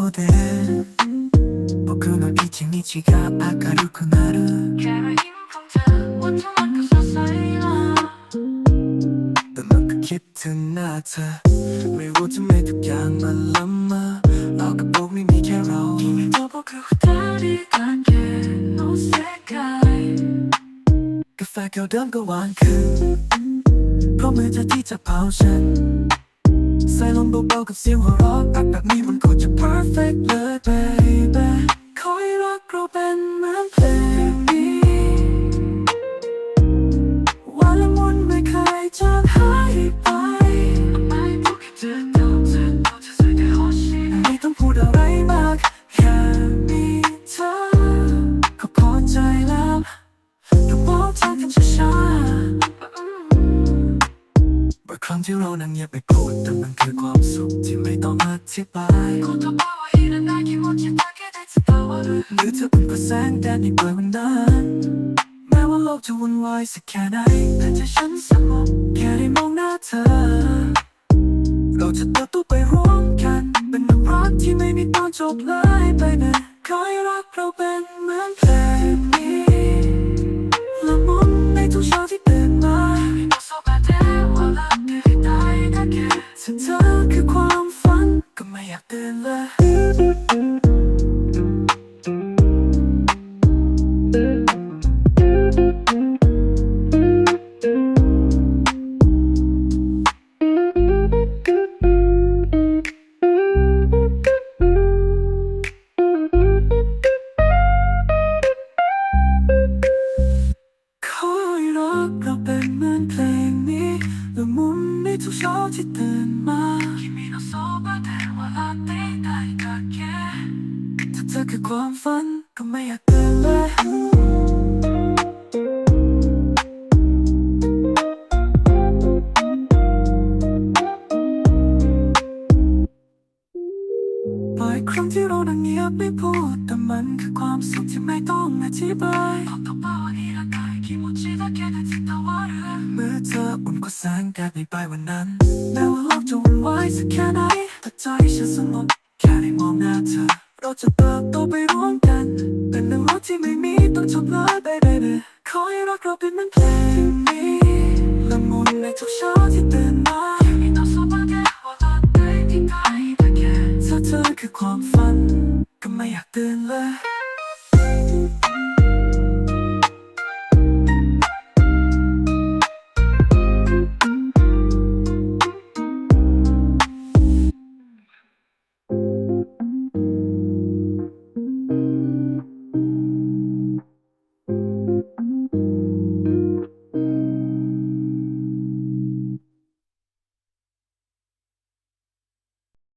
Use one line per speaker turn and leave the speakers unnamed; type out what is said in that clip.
오늘僕の一日が明るくなるแต่
มันก็คิดถึงหน้าเธอ ไม่รู้ทำไมทุกอย่างมันล้ำมาเรากับบอกไม่มีแค่เรา
ตัวพวกคือหัวใจกันแค่โน้ตเสกาย
กาแฟแก้วเดิมก็หวานขึ้นเพราะมือเธอที่จะเผาฉัน ใส่ลมเบาๆกับเสียงหัวเราะอักแบบนี้มันก็จะ perfect เลย baby คอยรักเราเป็นเหมือน ครั้งที่เรานั่งเงียบไปพูดแต่มันคือความสุขที่ไม่ต้องอธิบาย
คุณต่อไปว่าใหร่
หรือเธอเป็นก็แสงแดดที่เปิดมันได้แม้ว่าโลกจะวุ่นวายสักแค่ไหนแต่ใจฉันสงบแค่ได้มองหน้าเธอ เราจะเติบโตไปร่วมกัน เป็นรักที่ไม่มีตอนจบเลยไปไหนะคอยรักเราเป็นเหมือนเพลง ทุกเช้าที่ตื่นมา
君のそばで笑っていたいだけ
ถ้าเธอคือความฝันก็ไม่อยากตื่นเลย บ่อยครั้งที่เรานั่งเงียบไม่พูด แต่มันคือความสุขที่ไม่ต้องอธิบาย เธออุ่นกว่าแสงแดดในปลายวันนั้น แม้ว่าโลกจะวุ่นวายสักแค่ไหนแต่ใจฉันสงบแค่ได้มองหน้าเธอ เราจะเติบโตไปร่วมกัน เป็นเรื่องราวที่ไม่มีต้องจบเลย baby ขอให้รักเราเป็นเหมือนเพลงนี้ละมุนในทุกเช้าที่ตื่นมา